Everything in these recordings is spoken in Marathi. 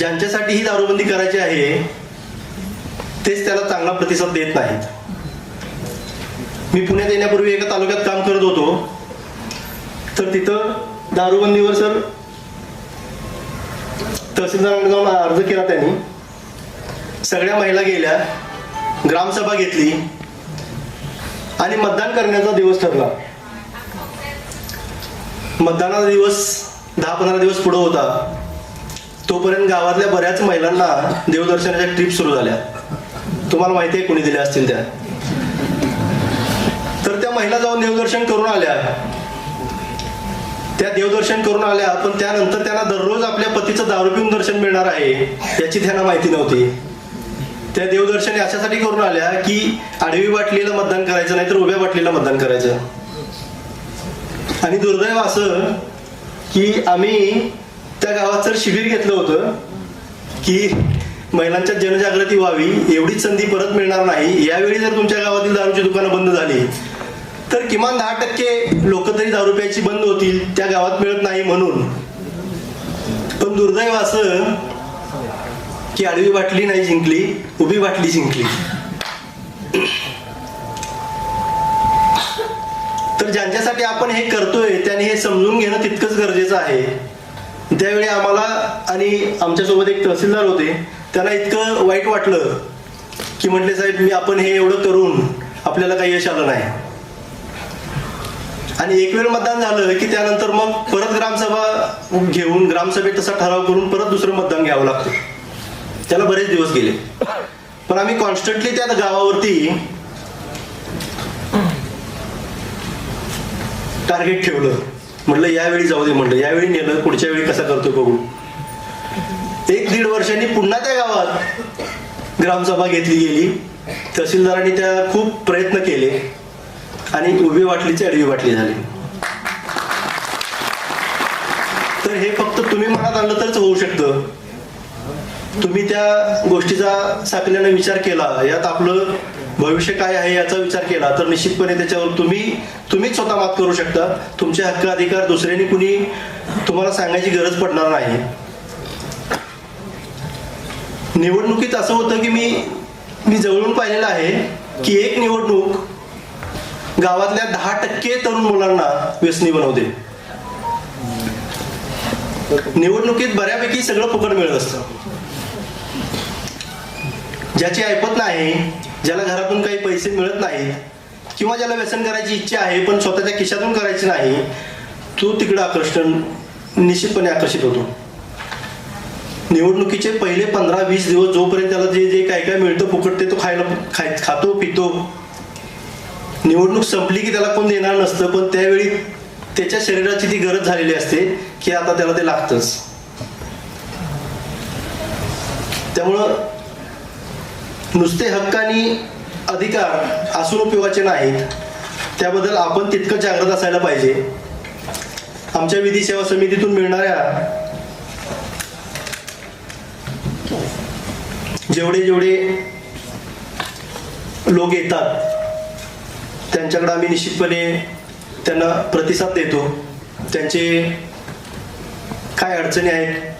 ज्यांच्यासाठी ही दारूबंदी करायची आहे तेच त्याला चांगला प्रतिसाद देत नाहीत. मी पुण्यात येण्यापूर्वी एका तालुक्यात काम करत होतो. तर तिथं दारूबंदीवर सर तहसीलदारांनी जाऊन अर्ज केला त्यांनी. सगळ्या महिला गेल्या ग्रामसभा घेतली आणि मतदान करण्याचा दिवस ठरला. मतदानाचा दिवस दहा पंधरा दिवस पुढं होता. तोपर्यंत गावातल्या बऱ्याच महिलांना देवदर्शनाच्या ट्रिप सुरू झाल्या. तुम्हाला माहिती आहे कोणी दिल्या असतील त्या? तर त्या महिला जाऊन देवदर्शन करून आल्या. त्या देवदर्शन करून आल्या पण त्यानंतर त्यांना दररोज आपल्या पतीचं दारू पिऊन दर्शन मिळणार आहे याची त्यांना माहिती नव्हती. त्या देवदर्शन याच्यासाठी करून आल्या की आडवी बाटलीला मतदान करायचं नाही तर उभ्या बाटलीला मतदान करायचं. आणि दुर्दैव असं की आम्ही त्या गावात सर शिबिर घेतलं होतं की महिलांच्या जनजागृती व्हावी एवढीच संधी परत मिळणार नाही. यावेळी जर तुमच्या गावातील दारूची दुकानं बंद झाली तर किमान दहा टक्के लोक तरी दारू प्यायची बंद होतील त्या गावात मिळत नाही म्हणून. पण दुर्दैव असं की आडवी बाटली नाही जिंकली उभी बाटली जिंकली. तर ज्यांच्यासाठी आपण हे करतोय त्याने हे समजून घेणं तितकंच गरजेचं आहे. त्यावेळी आम्हाला आणि आमच्यासोबत एक तहसीलदार होते त्याला इतकं वाईट वाटलं की म्हटले साहेब मी आपण हे एवढं करून आपल्याला काही यश आलं नाही. आणि एक वेळ मतदान झालं की त्यानंतर मग परत ग्रामसभा घेऊन ग्रामसभेत तसा ठराव करून परत दुसरं मतदान घ्यावं लागतं. त्याला बरेच दिवस गेले. पण आम्ही कॉन्स्टंटली त्या गावावरती टार्गेट ठेवलं. म्हटलं यावेळी जाऊ दे म्हटलं यावेळी नेलं पुढच्या वेळी कसा करतो बघू. एक दीड वर्षांनी पुन्हा त्या गावात ग्रामसभा घेतली गेली. तहसीलदारांनी त्या खूप प्रयत्न केले आणि उभी वाटलीची अडवी वाटली झाली. तर हे फक्त तुम्ही मनात आणलं तरच होऊ शकतं. तुम्ही त्या गोष्टीचा साकल्याने विचार केला. यात आपलं भविष्य काय आहे याचा विचार केला तर निश्चितपणे त्याच्यावर तुम्ही तुम्हीच स्वतः मात करू शकता. तुमचे हक्क अधिकार दुसऱ्याने कुणी तुम्हाला सांगायची गरज पडणार नाही. निवडणुकीत असं होतं की मी मी जवळून पाहिलेलं आहे की एक निवडणूक गावातल्या दहा टक्के तरुण मुलांना व्यसनी बनवते. निवडणुकीत बऱ्यापैकी सगळं फुकट मिळत असतं. ज्याची ऐपत नाही ज्याला घरातून काही पैसे मिळत नाहीत किंवा ज्याला व्यसन करायची इच्छा आहे पण स्वतःच्या खिशातून करायची नाही तो तिकडं आकर्षण निश्चितपणे आकर्षित होतो. निवडणुकीचे पहिले पंधरा वीस दिवस जोपर्यंत त्याला जे जे काय काय मिळतं फुकट ते तो खायला खाय खातो पितो. निवडणूक संपली की त्याला कोण देणार नसतं पण त्यावेळी त्याच्या शरीराची ती गरज झालेली असते की आता त्याला ते लागतंच. त्यामुळं नुसते हक्क आणि अधिकार असून उपयोगाचे नाहीत. त्याबद्दल आपण तितकं जागृत असायला पाहिजे. आमच्या विधी सेवा समितीतून मिळणाऱ्या जेवढे जेवढे लोक येतात त्यांच्याकडे आम्ही निश्चितपणे त्यांना प्रतिसाद देतो. त्यांचे काय अडचणी आहेत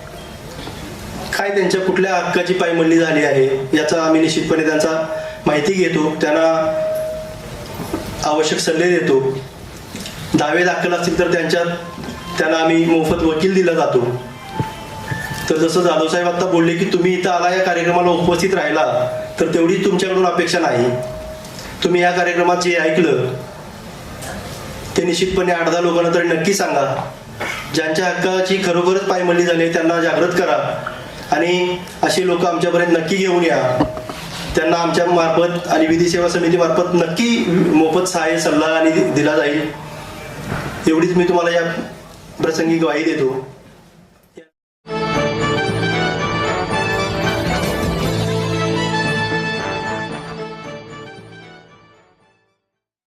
काय त्यांच्या कुठल्या हक्काची पायमल्ली झाली आहे याचा आम्ही निश्चितपणे त्यांचा माहिती घेतो त्यांना आवश्यक सल्ले देतो. दावे दाखल असतील तर त्यांच्यात त्यांना आम्ही मोफत वकील दिला जातो. तर जसं जाधव साहेब आता बोलले की तुम्ही इथं आला या कार्यक्रमाला उपस्थित राहिला तर तेवढी तुमच्याकडून अपेक्षा नाही. तुम्ही या कार्यक्रमात जे ऐकलं ते निश्चितपणे आठ दहा लोकांना तरी नक्की सांगा. ज्यांच्या हक्काची खरोखरच पायमल्ली झाली आहे, त्यांना जागृत करा. आणि अशी लोक आमच्यापर्यंत नक्की घेऊन या. त्यांना आमच्या मार्फत आणि विधी सेवा समिती मार्फत नक्की मोफत सहाय्य सल्ला आणि दिला जाईल. एवढीच मी तुम्हाला या प्रसंगी ग्वाही देतो.